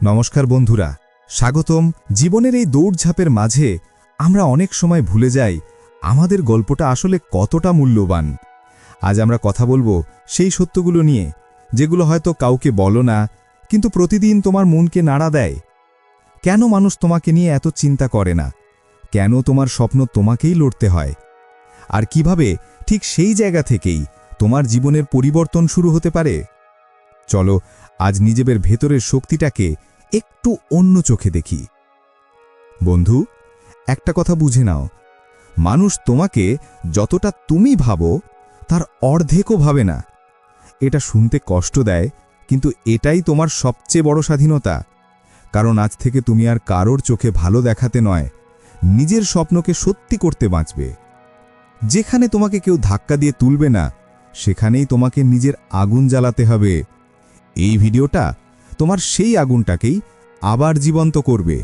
নমস্কার বন্ধুরা, স্বাগতম। জীবনের এই দৌড়ঝাঁপের মাঝে আমরা অনেক সময় ভুলে যাই আমাদের গল্পটা আসলে কতটা মূল্যবান। আজ আমরা কথা বলব সেই সত্যগুলো নিয়ে, যেগুলো হয়তো কাউকে বলো না, কিন্তু প্রতিদিন তোমার মনকে নাড়া দেয়। কেন মানুষ তোমাকে নিয়ে এত চিন্তা করে না? কেন তোমার স্বপ্ন তোমাকেই লড়তে হয়? আর কীভাবে ঠিক সেই জায়গা থেকেই তোমার জীবনের পরিবর্তন শুরু হতে পারে? চলো, আজ নিজেদের ভেতরের শক্তিটাকে একটু অন্য চোখে দেখি। বন্ধু, একটা কথা বুঝে নাও। মানুষ তোমাকে যতটা তুমি ভাবো, তার অর্ধেকও ভাবে না। এটা শুনতে কষ্ট দেয়, কিন্তু এটাই তোমার সবচেয়ে বড় স্বাধীনতা। কারণ আজ থেকে তুমি আর কারোর চোখে ভালো দেখাতে নয়, নিজের স্বপ্নকে সত্যি করতে বাঁচবে। যেখানে তোমাকে কেউ ধাক্কা দিয়ে তুলবে না, সেখানেই তোমাকে নিজের আগুন জ্বালাতে হবে। এই ভিডিওটা তোমার সেই আগুনটাকেই আবার জীবন্ত করবে।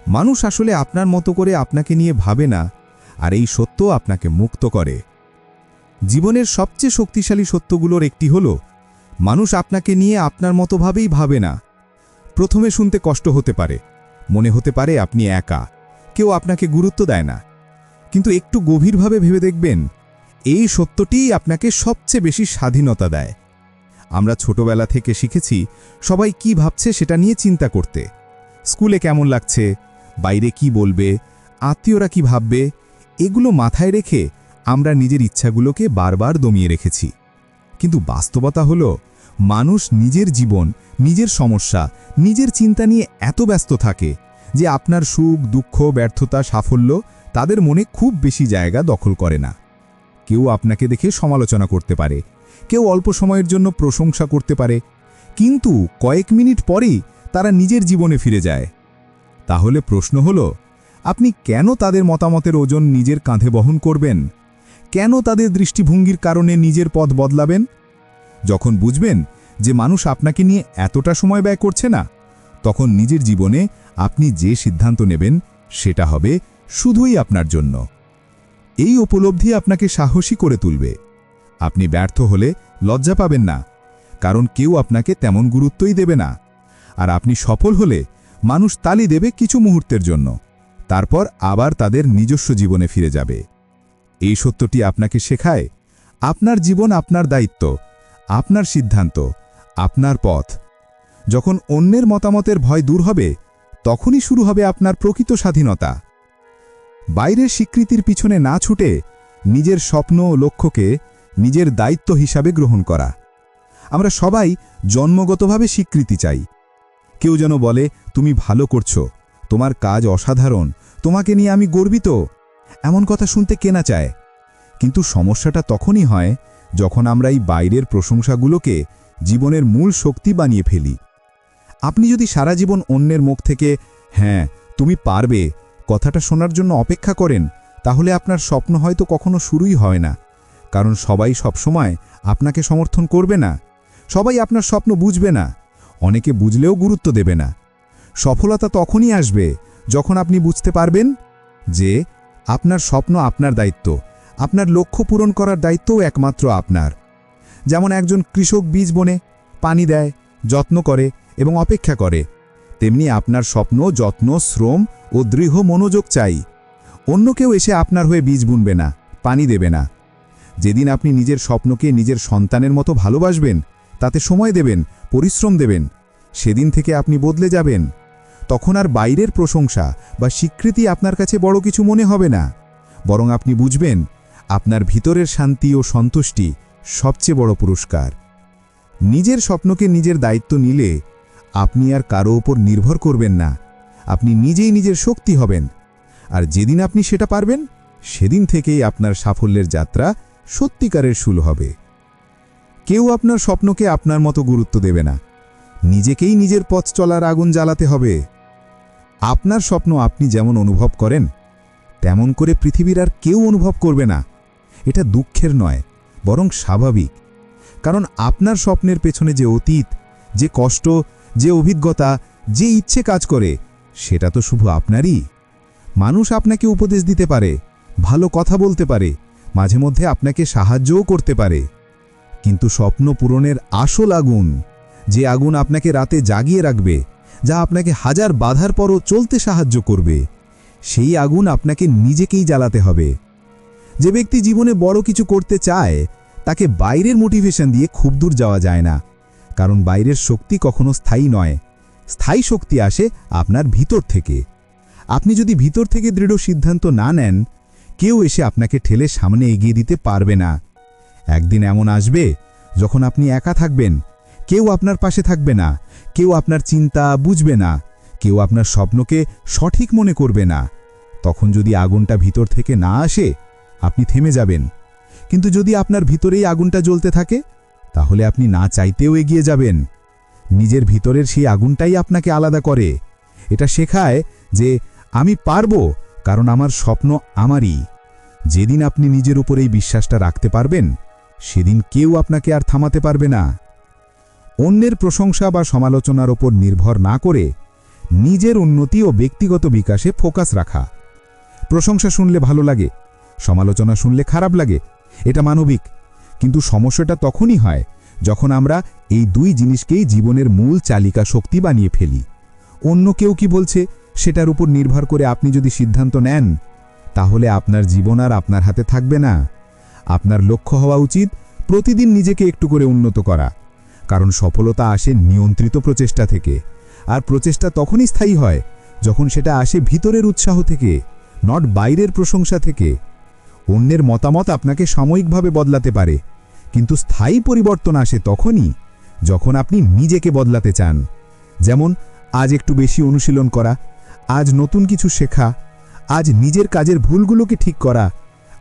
মানুষ আসলে আপনার মতো করে আপনাকে নিয়ে ভাবে না, আর এই সত্য আপনাকে মুক্ত করে। জীবনের সবচেয়ে শক্তিশালী সত্যগুলোর একটি হল, মানুষ আপনাকে নিয়ে আপনার মতোভাবেই ভাবে না। প্রথমে শুনতে কষ্ট হতে পারে, মনে হতে পারে আপনি একা, কেউ আপনাকে গুরুত্ব দেয় না। কিন্তু একটু গভীরভাবে ভেবে দেখবেন, এই সত্যটিই আপনাকে সবচেয়ে বেশি স্বাধীনতা দেয়। আমরা ছোটবেলা থেকে শিখেছি সবাই কি ভাবছে সেটা নিয়ে চিন্তা করতে। স্কুলে কেমন লাগছে? বাইরে কি বলবে? আত্মীয়রা কি ভাববে? এগুলো মাথায় রেখে আমরা নিজের ইচ্ছাগুলোকে বারবার দমিয়ে রেখেছি। কিন্তু বাস্তবতা হলো, মানুষ নিজের জীবন, নিজের সমস্যা, নিজের চিন্তা নিয়ে এত ব্যস্ত থাকে যে আপনার সুখ, দুঃখ, ব্যর্থতা, সাফল্য তাদের মনে খুব বেশি জায়গা দখল করে না। কেউ আপনাকে দেখে সমালোচনা করতে পারে, কেউ অল্প সময়ের জন্য প্রশংসা করতে পারে, কিন্তু কয়েক মিনিট পরেই তারা নিজের জীবনে ফিরে যায়। তাহলে প্রশ্ন হল, আপনি কেন তাদের মতামতের ওজন নিজের কাঁধে বহন করবেন? কেন তাদের দৃষ্টিভঙ্গির কারণে নিজের পথ বদলাবেন? যখন বুঝবেন যে মানুষ আপনাকে নিয়ে এতটা সময় ব্যয় করছে না, তখন নিজের জীবনে আপনি যে সিদ্ধান্ত নেবেন সেটা হবে শুধুই আপনার জন্য। এই উপলব্ধি আপনাকে সাহসী করে তুলবে। আপনি ব্যর্থ হলে লজ্জা পাবেন না, কারণ কেউ আপনাকে তেমন গুরুত্বই দেবে না। আর আপনি সফল হলে মানুষ তালি দেবে কিছু মুহূর্তের জন্য, তারপর আবার তাদের নিজস্ব জীবনে ফিরে যাবে। এই সত্যটি আপনাকে শেখায়, আপনার জীবন আপনার দায়িত্ব, আপনার সিদ্ধান্ত, আপনার পথ। যখন অন্যের মতামতের ভয় দূর হবে, তখনই শুরু হবে আপনার প্রকৃত স্বাধীনতা। বাইরের স্বীকৃতির পিছনে না ছুটে নিজের স্বপ্ন ও লক্ষ্যকে নিজের দায়িত্ব হিসাবে গ্রহণ করা। আমরা সবাই জন্মগতভাবে স্বীকৃতি চাই। কেউ যেন বলে, তুমি ভালো করছ, তোমার কাজ অসাধারণ, তোমাকে নিয়ে আমি গর্বিত। এমন কথা শুনতে কেনা চায়। কিন্তু সমস্যাটা তখনই হয় যখন আমরা এই বাইরের প্রশংসাগুলোকে জীবনের মূল শক্তি বানিয়ে ফেলি। আপনি যদি সারা জীবন অন্যের মুখ থেকে হ্যাঁ তুমি পারবে কথাটা শোনার জন্য অপেক্ষা করেন, তাহলে আপনার স্বপ্ন হয়তো কখনো শুরুই হয় না। কারণ সবাই সবসময় আপনাকে সমর্থন করবে না। সবাই আপনার স্বপ্ন বুঝবে না। অনেকে বুঝলেও গুরুত্ব দেবে না। সফলতা তখনই আসবে যখন আপনি বুঝতে পারবেন যে আপনার স্বপ্ন আপনার দায়িত্ব। আপনার লক্ষ্য পূরণ করার দায়িত্বও একমাত্র আপনার। যেমন একজন কৃষক বীজ বনে পানি দেয়, যত্ন করে এবং অপেক্ষা করে। তেমনি আপনার স্বপ্ন, যত্ন, শ্রম ও দৃঢ় মনোযোগ চাই। অন্য কেউ এসে আপনার হয়ে বীজ বুনবে না, পানি দেবে না। যেদিন আপনি নিজের স্বপ্নকে নিজের সন্তানের মতো ভালোবাসবেন, তাতে সময় দেবেন, পরিশ্রম দেবেন, সেদিন থেকে আপনি বদলে যাবেন। তখন আর বাইরের প্রশংসা বা স্বীকৃতি আপনার কাছে বড় কিছু মনে হবে না। বরং আপনি বুঝবেন, আপনার ভিতরের শান্তি ও সন্তুষ্টি সবচেয়ে বড় পুরস্কার। নিজের স্বপ্নকে নিজের দায়িত্ব নিলে আপনি আর কারও ওপর নির্ভর করবেন না। আপনি নিজেই নিজের শক্তি হবেন। আর যেদিন আপনি সেটা পারবেন, সেদিন থেকেই আপনার সাফল্যের যাত্রা সত্যিকারের শুরু হবে। কেউ আপনার স্বপ্নকে আপনার মতো গুরুত্ব দেবে না। নিজেকেই নিজের পথ চলার আগুন জ্বালাতে হবে। আপনার স্বপ্ন আপনি যেমন অনুভব করেন, তেমন করে পৃথিবীর আর কেউ অনুভব করবে না। এটা দুঃখের নয়, বরং স্বাভাবিক। কারণ আপনার স্বপ্নের পেছনে যে অতীত, যে কষ্ট যে অভিজ্ঞতা, যে ইচ্ছে কাজ করে, সেটা তো শুধু আপনারই। মানুষ আপনাকে উপদেশ দিতে পারে, ভালো কথা বলতে পারে, মাঝে মধ্যে আপনাকে সাহায্যও করতে পারে। কিন্তু স্বপ্ন পূরণের আসল আগুন, যে আগুন আপনাকে রাতে জাগিয়ে রাখবে, যা আপনাকে হাজার বাধার পরও চলতে সাহায্য করবে, সেই আগুন আপনাকে নিজেকেই জ্বালাতে হবে। যে ব্যক্তি জীবনে বড় কিছু করতে চায়, তাকে বাইরের মোটিভেশন দিয়ে খুব দূর যাওয়া যায় না। কারণ বাইরের শক্তি কখনো স্থায়ী নয়। স্থায়ী শক্তি আসে আপনার ভিতর থেকে। আপনি যদি ভিতর থেকে দৃঢ় সিদ্ধান্ত না নেন, কেউ এসে আপনাকে ঠেলে সামনে এগিয়ে দিতে পারবে না। একদিন এমন আসবে, যখন আপনি একা থাকবেন। কেউ আপনার পাশে থাকবে না। কেউ আপনার চিন্তা বুঝবে না। কেউ আপনার স্বপ্নকে সঠিক মনে করবে না। তখন যদি আগুনটা ভিতর থেকে না আসে, আপনি থেমে যাবেন। কিন্তু যদি আপনার ভিতরেই আগুনটা জ্বলতে থাকে তাহলে আপনি না চাইতেও এগিয়ে যাবেন। নিজের ভিতরের সেই আগুনটাই আপনাকে আলাদা করে। এটা শেখায় যে আমি পারব, কারণ আমার স্বপ্ন আমারই। যেদিন আপনি নিজের উপর এই বিশ্বাসটা রাখতে পারবেন, সেদিন কেউ আপনাকে আর থামাতে পারবে না। অন্যের প্রশংসা বা সমালোচনার ওপর নির্ভর না করে নিজের উন্নতি ও ব্যক্তিগত বিকাশে ফোকাস রাখা। প্রশংসা শুনলে ভালো লাগে, সমালোচনা শুনলে খারাপ লাগে, এটা মানবিক। কিন্তু সমস্যাটা তখনই হয় যখন আমরা এই দুই জিনিসকেই জীবনের মূল চালিকা শক্তি বানিয়ে ফেলি। অন্য কেউ কি বলছে, সেটার উপর নির্ভর করে আপনি যদি সিদ্ধান্ত নেন, তাহলে আপনার জীবন আর আপনার হাতে থাকবে না। আপনার লক্ষ্য হওয়া উচিত প্রতিদিন নিজেকে একটু করে উন্নত করা, কারণ সফলতা আসে নিয়ন্ত্রিত প্রচেষ্টা থেকে, আর প্রচেষ্টা তখনই স্থায়ী হয় যখন সেটা আসে ভিতরের উৎসাহ থেকে নট বাইরের প্রশংসা থেকে। অন্যের মতামত আপনাকে সাময়িকভাবে বদলাতে পারে কিন্তু স্থায়ী পরিবর্তন আসে তখনই যখন আপনি নিজেকে বদলাতে চান। যেমন, আজ একটু বেশি অনুশীলন করা, আজ নতুন কিছু শেখা, আজ নিজের কাজের ভুলগুলোকে ঠিক করা,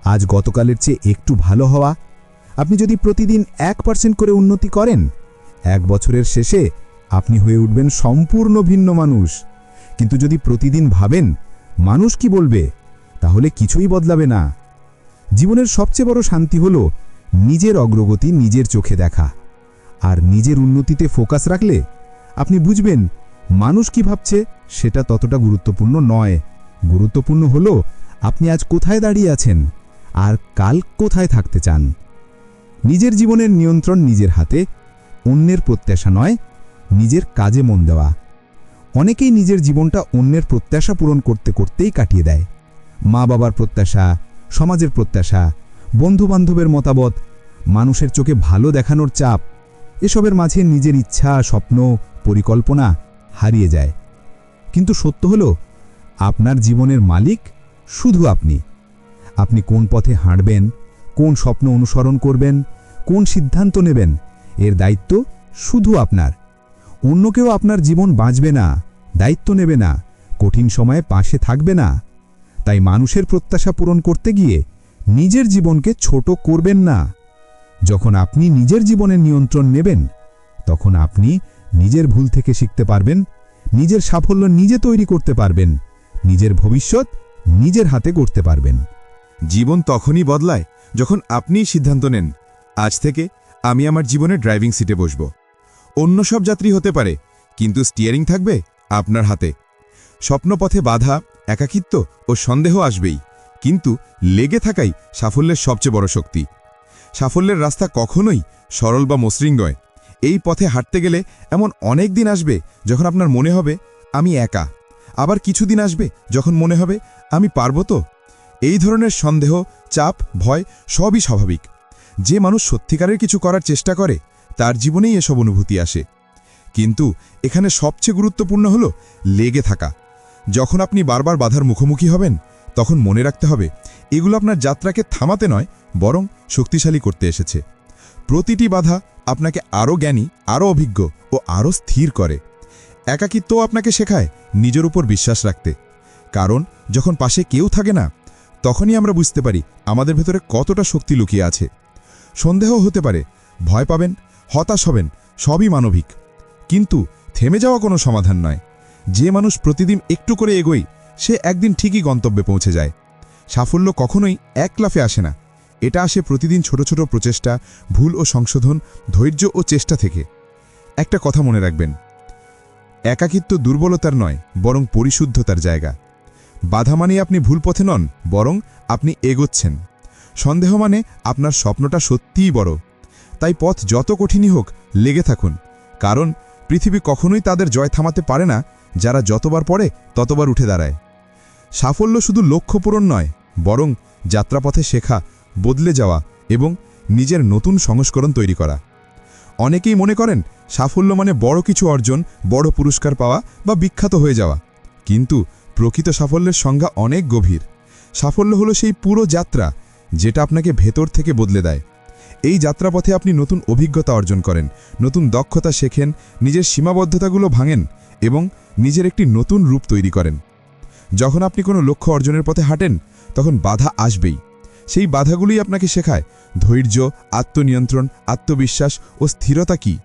আজ গতকালের চেয়ে একটু ভালো হওয়া। আপনি যদি প্রতিদিন এক পার্সেন্ট করে উন্নতি করেন, এক বছরের শেষে আপনি হয়ে উঠবেন সম্পূর্ণ ভিন্ন মানুষ। কিন্তু যদি প্রতিদিন ভাবেন, মানুষ কি বলবে, তাহলে কিছুই বদলাবে না। জীবনের সবচেয়ে বড় শান্তি হল নিজের অগ্রগতি নিজের চোখে দেখা। আর নিজের উন্নতিতে ফোকাস রাখলে আপনি বুঝবেন মানুষ কি ভাবছে সেটা ততটা গুরুত্বপূর্ণ নয়। গুরুত্বপূর্ণ হল আপনি আজ কোথায় দাঁড়িয়ে আছেন আর কাল কোথায় থাকতে চান। নিজের জীবনের নিয়ন্ত্রণ নিজের হাতে, অন্যের প্রত্যাশা নয়, নিজের কাজে মন দেওয়া। অনেকেই নিজের জীবনটা অন্যের প্রত্যাশা পূরণ করতে করতেই কাটিয়ে দেয়। মা বাবার প্রত্যাশা, সমাজের প্রত্যাশা বন্ধুবান্ধবের মতামত, মানুষের চোখে ভালো দেখানোর চাপ, এসবের মাঝে নিজের ইচ্ছা, স্বপ্ন, পরিকল্পনা হারিয়ে যায়। কিন্তু সত্য হল, আপনার জীবনের মালিক শুধু আপনি। আপনি কোন পথে হাঁটবেন, কোন স্বপ্ন অনুসরণ করবেন, কোন সিদ্ধান্ত নেবেন, এর দায়িত্ব শুধু আপনার। অন্য কেউ আপনার জীবন বাঁচবে না, দায়িত্ব নেবে না, কঠিন সময়ে পাশে থাকবে না। তাই মানুষের প্রত্যাশা পূরণ করতে গিয়ে নিজের জীবনকে ছোট করবেন না। যখন আপনি নিজের জীবনের নিয়ন্ত্রণ নেবেন, তখন আপনি নিজের ভুল থেকে শিখতে পারবেন, নিজের সাফল্য নিজে তৈরি করতে পারবেন, নিজের ভবিষ্যৎ নিজের হাতে করতে পারবেন। জীবন তখনই বদলায় যখন আপনিই সিদ্ধান্ত নেন, আজ থেকে আমি আমার জীবনে ড্রাইভিং সিটে বসব। অন্য সব যাত্রী হতে পারে, কিন্তু স্টিয়ারিং থাকবে আপনার হাতে। স্বপ্নপথে বাধা, একাকিত্ব ও সন্দেহ আসবেই। কিন্তু লেগে থাকাই সাফল্যের সবচেয়ে বড় শক্তি। সাফল্যের রাস্তা কখনোই সরল বা মসৃণ এই পথে হাঁটতে গেলে এমন অনেক দিন আসবে যখন আপনার মনে হবে, আমি একা। আবার কিছুদিন আসবে যখন মনে হবে, আমি পারব তো? এই ধরনের সন্দেহ, চাপ, ভয় সবই স্বাভাবিক। যে মানুষ সত্যিকারের কিছু করার চেষ্টা করে, তার জীবনেই এসব অনুভূতি আসে। কিন্তু এখানে সবচেয়ে গুরুত্বপূর্ণ হল লেগে থাকা। যখন আপনি বারবার বাধার মুখোমুখি হবেন তখন মনে রাখতে হবে, এগুলো আপনার যাত্রাকে থামাতে নয়, বরং শক্তিশালী করতে এসেছে। প্রতিটি বাধা আপনাকে আরও জ্ঞানী, আরও অভিজ্ঞ ও আরও স্থির করে। একাকিত্বও আপনাকে শেখায় নিজের উপর বিশ্বাস রাখতে। কারণ, যখন পাশে কেউ থাকে না, তখনই আমরা বুঝতে পারি আমাদের ভেতরে কতটা শক্তি লুকিয়ে আছে। সন্দেহ হতে পারে, ভয় পাবেন, হতাশ হবেন, সবই মানবিক। কিন্তু, থেমে যাওয়া কোনো সমাধান নয়। যে মানুষ প্রতিদিন একটু করে এগোই সে একদিন ঠিকই গন্তব্যে পৌঁছে যায়। সাফল্য কখনোই এক লাফে আসে না। এটা আসে প্রতিদিন ছোট ছোট প্রচেষ্টা, ভুল ও সংশোধন, ধৈর্য ও চেষ্টা থেকে। একটা কথা মনে রাখবেন, একাকিত্ব দুর্বলতার নয়, বরং পরিশুদ্ধতার জায়গা। বাধা মানে আপনি ভুল পথে নন, বরং আপনি এগোচ্ছেন। সন্দেহ মানে আপনার স্বপ্নটা সত্যিই বড়। তাই পথ যত কঠিনই হোক, লেগে থাকুন। কারণ, পৃথিবী কখনোই তাদের জয় থামাতে পারে না, যারা যতবার পড়ে, ততবার উঠে দাঁড়ায়। সাফল্য শুধু লক্ষ্য পূরণ নয়, বরং যাত্রাপথে শেখা, বদলে যাওয়া এবং নিজের নতুন সংস্করণ তৈরি করা। অনেকেই মনে করেন, সাফল্য মানে বড় কিছু অর্জন, বড় পুরস্কার পাওয়া বা বিখ্যাত হয়ে যাওয়া। কিন্তু প্রকৃত সাফল্যের সংজ্ঞা অনেক গভীর। সাফল্য হলো সেই পুরো যাত্রা যেটা আপনাকে ভেতর থেকে বদলে দেয়। এই যাত্রাপথে আপনি নতুন অভিজ্ঞতা অর্জন করেন, নতুন দক্ষতা শেখেন, নিজের সীমাবদ্ধতাগুলো ভাঙেন এবং নিজের একটি নতুন রূপ তৈরি করেন। যখন আপনি কোনো লক্ষ্য অর্জনের পথে হাঁটেন, তখন বাধা আসবেই। সেই বাধাগুলোই আপনাকে শেখায়, ধৈর্য, আত্মনিয়ন্ত্রণ, আত্মবিশ্বাস ও স্থিরতা কি?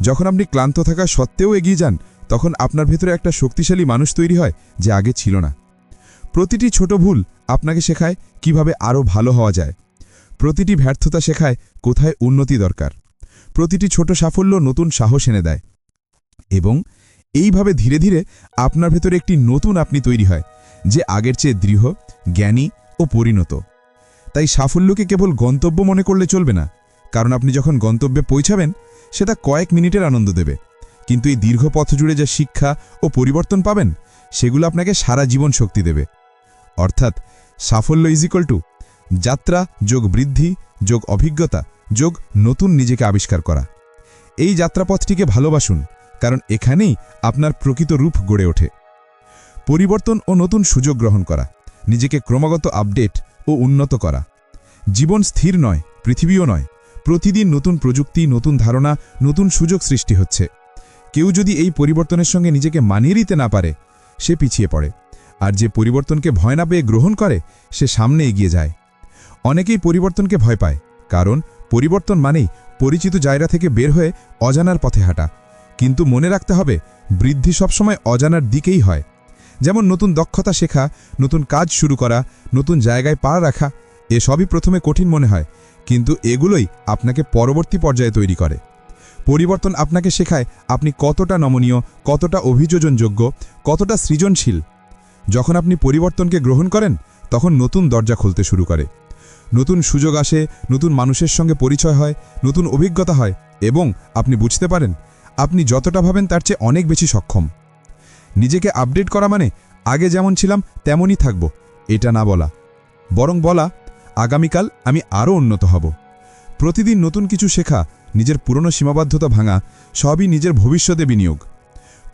যখন আপনি ক্লান্ত থাকা সত্ত্বেও এগিয়ে যান, তখন আপনার ভেতরে একটা শক্তিশালী মানুষ তৈরি হয় যে আগে ছিল না। প্রতিটি ছোট ভুল আপনাকে শেখায় কীভাবে আরও ভালো হওয়া যায়। প্রতিটি ব্যর্থতা শেখায় কোথায় উন্নতি দরকার। প্রতিটি ছোট সাফল্য নতুন সাহস এনে দেয়। এবং এইভাবে ধীরে ধীরে আপনার ভেতরে একটি নতুন আপনি তৈরি হয়, যে আগের চেয়ে দৃঢ়, জ্ঞানী ও পরিণত। তাই সাফল্যকে কেবল গন্তব্য মনে করলে চলবে না, কারণ আপনি যখন গন্তব্যে পৌঁছাবেন, সেটা কয়েক মিনিটের আনন্দ দেবে। কিন্তু এই দীর্ঘ পথ জুড়ে যা শিক্ষা ও পরিবর্তন পাবেন, সেগুলো আপনাকে সারা জীবন শক্তি দেবে। অর্থাৎ সাফল্য ইজ ইকুয়াল টু যাত্রা যোগ বৃদ্ধি যোগ অভিজ্ঞতা যোগ নতুন নিজেকে আবিষ্কার করা। এই যাত্রাপথটিকে ভালোবাসুন কারণ এখানেই আপনার প্রকৃত রূপ গড়ে ওঠে। পরিবর্তন ও নতুন সুযোগ গ্রহণ করা, নিজেকে ক্রমাগত আপডেট ও উন্নত করা। জীবন স্থির নয়, পৃথিবীও নয়, প্রতিদিন নতুন প্রযুক্তি, নতুন ধারণা, নতুন সুযোগ সৃষ্টি হচ্ছে। কেউ যদি এই পরিবর্তনের সঙ্গে নিজেকে মানিয়ে নিতে না পারে, সে পিছিয়ে পড়ে। আর যে পরিবর্তনকে ভয় না পেয়ে গ্রহণ করে, সে সামনে এগিয়ে যায়। অনেকেই পরিবর্তনকে ভয় পায়, কারণ পরিবর্তন মানেই পরিচিত জায়গা থেকে বের হয়ে অজানার পথে হাঁটা। কিন্তু মনে রাখতে হবে, বৃদ্ধি সবসময় অজানার দিকেই হয়। যেমন নতুন দক্ষতা শেখা, নতুন কাজ শুরু করা, নতুন জায়গায় পা রাখা এসবই প্রথমে কঠিন মনে হয়, কিন্তু এগুলোই আপনাকে পরবর্তী পর্যায়ে তৈরি করে। পরিবর্তন আপনাকে শেখায় আপনি কতটা নমনীয়, কতটা অভিযোজনযোগ্য, কতটা সৃজনশীল। যখন আপনি পরিবর্তনকে গ্রহণ করেন, তখন নতুন দরজা খুলতে শুরু করে। নতুন সুযোগ আসে, নতুন মানুষের সঙ্গে পরিচয় হয়, নতুন অভিজ্ঞতা হয়, এবং আপনি বুঝতে পারেন আপনি যতটা ভাবেন তার চেয়ে অনেক বেশি সক্ষম। নিজেকে আপডেট করা মানে আগে যেমন ছিলাম, তেমনই থাকব, এটা না বলা। বরং বলা, আগামীকাল আমি আরও উন্নত হব। প্রতিদিন নতুন কিছু শেখা, নিজের পুরনো সীমাবদ্ধতা ভাঙা, সবই নিজের ভবিষ্যতে বিনিয়োগ।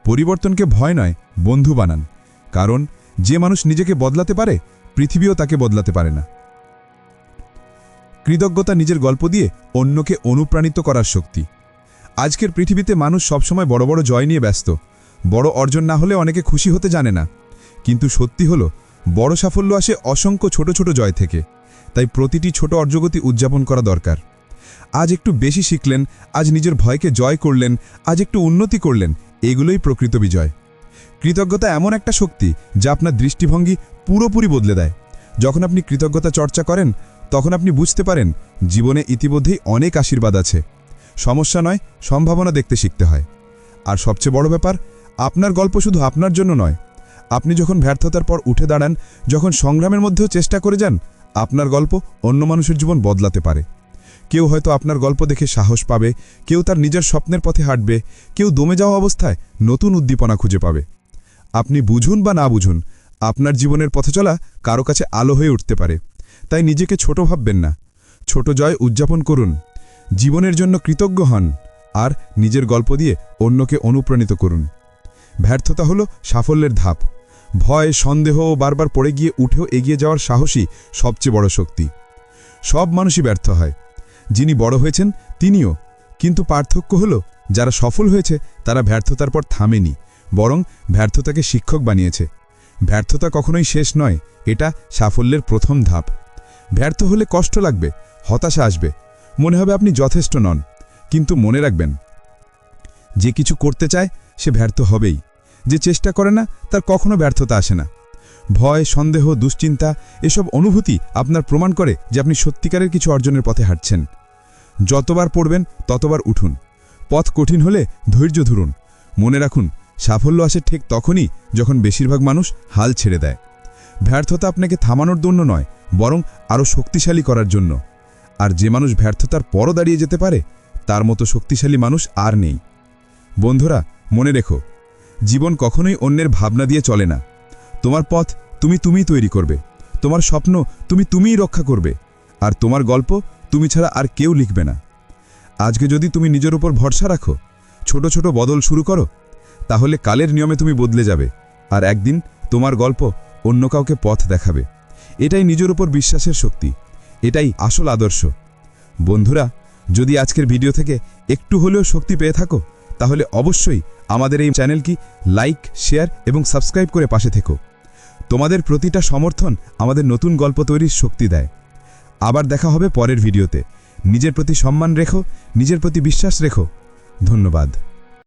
পরিবর্তনকে ভয় নয়, বন্ধু বানান। কারণ যে মানুষ নিজেকে বদলাতে পারে, পৃথিবীও তাকে বদলাতে পারে না। কৃতজ্ঞতা নিজের গল্প দিয়ে অন্যকে অনুপ্রাণিত করার শক্তি। আজকের পৃথিবীতে মানুষ সবসময় বড় বড় জয় নিয়ে ব্যস্ত। বড় অর্জন না হলে অনেকে খুশি হতে জানে না। কিন্তু সত্যি হলো, বড় সাফল্য আসে অসংখ্য ছোট ছোট জয় থেকে। তাই প্রতিটি ছোট অর্জগতি উদযাপন করা দরকার। আজ একটু বেশি শিখলেন, আজ নিজের ভয়কে জয় করলেন, আজ একটু উন্নতি করলেন, এগুলোই প্রকৃত বিজয়। কৃতজ্ঞতা এমন একটা শক্তি যা আপনার দৃষ্টিভঙ্গি পুরোপুরি বদলে দেয়। যখন আপনি কৃতজ্ঞতা চর্চা করেন, তখন আপনি বুঝতে পারেন, জীবনে ইতিমধ্যেই অনেক আশীর্বাদ আছে। সমস্যা নয়, সম্ভাবনা দেখতে শিখতে হয়। আর সবচেয়ে বড় ব্যাপার, আপনার গল্প শুধু আপনার জন্য নয়। আপনি যখন ব্যর্থতার পর উঠে দাঁড়ান, যখন সংগ্রামের মধ্যেও চেষ্টা করে যান, আপনার গল্প অন্য মানুষের জীবন বদলাতে পারে। কেউ হয়তো আপনার গল্প দেখে সাহস পাবে, কেউ তার নিজের স্বপ্নের পথে হাঁটবে, কেউ দমে যাওয়া অবস্থায় নতুন উদ্দীপনা খুঁজে পাবে। আপনি বুঝুন বা না বুঝুন, আপনার জীবনের পথে চলা কারও কাছে আলো হয়ে উঠতে পারে। তাই নিজেকে ছোট ভাববেন না। ছোট জয় উদযাপন করুন। জীবনের জন্য কৃতজ্ঞ হন আর নিজের গল্প দিয়ে অন্যকে অনুপ্রাণিত করুন। ব্যর্থতা হলো সাফল্যের ধাপ। ভয়, সন্দেহ বারবার পড়ে গিয়ে উঠেও এগিয়ে যাওয়ার সাহসী সবচেয়ে বড় শক্তি। সব মানুষই ব্যর্থ হয়। যিনি বড় হয়েছেন, তিনিও। কিন্তু পার্থক্য হলো, যারা সফল হয়েছে, তারা ব্যর্থতার পর থামেনি, বরং ব্যর্থতাকে শিক্ষক বানিয়েছে। ব্যর্থতা কখনোই শেষ নয়, এটা সাফল্যের প্রথম ধাপ। ব্যর্থ হলে কষ্ট লাগবে, হতাশা আসবে মনে হবে আপনি যথেষ্ট নন, কিন্তু মনে রাখবেন, যে কিছু করতে চায় সে ব্যর্থ হবেই, যে চেষ্টা করে না তার কখনো ব্যর্থতা আসে না। ভয়, সন্দেহ, দুশ্চিন্তা, এসব অনুভূতি আপনার প্রমাণ করে যে আপনি সত্যিকারের কিছু অর্জনের পথে হাঁটছেন। যতবার পড়বেন, ততবার উঠুন। পথ কঠিন হলে ধৈর্য ধরুন। মনে রাখুন, সাফল্য আসে ঠিক তখনই যখন বেশিরভাগ মানুষ হাল ছেড়ে দেয়। ব্যর্থতা আপনাকে থামানোর জন্য নয়, বরং আরও শক্তিশালী করার জন্য। আর যে মানুষ ব্যর্থতার পরও দাঁড়িয়ে যেতে পারে, তার মতো শক্তিশালী মানুষ আর নেই। বন্ধুরা, মনে রেখো, জীবন কখনোই অন্যের ভাবনা দিয়ে চলে না। তোমার পথ তুমি তুমিই তৈরি করবে, তোমার স্বপ্ন তুমি তুমিই রক্ষা করবে, আর তোমার গল্প তুমি ছাড়া আর কেউ লিখবে না। আজকে যদি তুমি নিজের উপর ভরসা রাখো, ছোট ছোট বদল শুরু করো, তাহলে কালের নিয়মে তুমি বদলে যাবে, আর একদিন তোমার গল্প অন্য কাউকে পথ দেখাবে। এটাই নিজের উপর বিশ্বাসের শক্তি। এটাই আসল আদর্শ। বন্ধুরা, যদি আজকের ভিডিও থেকে একটু হলেও শক্তি পেয়ে থাকো, তাহলে অবশ্যই আমাদের এই চ্যানেলটি লাইক, শেয়ার এবং সাবস্ক্রাইব করে পাশে থেকো। তোমাদের প্রতিটা সমর্থন আমাদের নতুন গল্প তৈরির শক্তি দেয়। আবার দেখা হবে পরের ভিডিওতে। নিজের প্রতি সম্মান রেখো, নিজের প্রতি বিশ্বাস রেখো। ধন্যবাদ।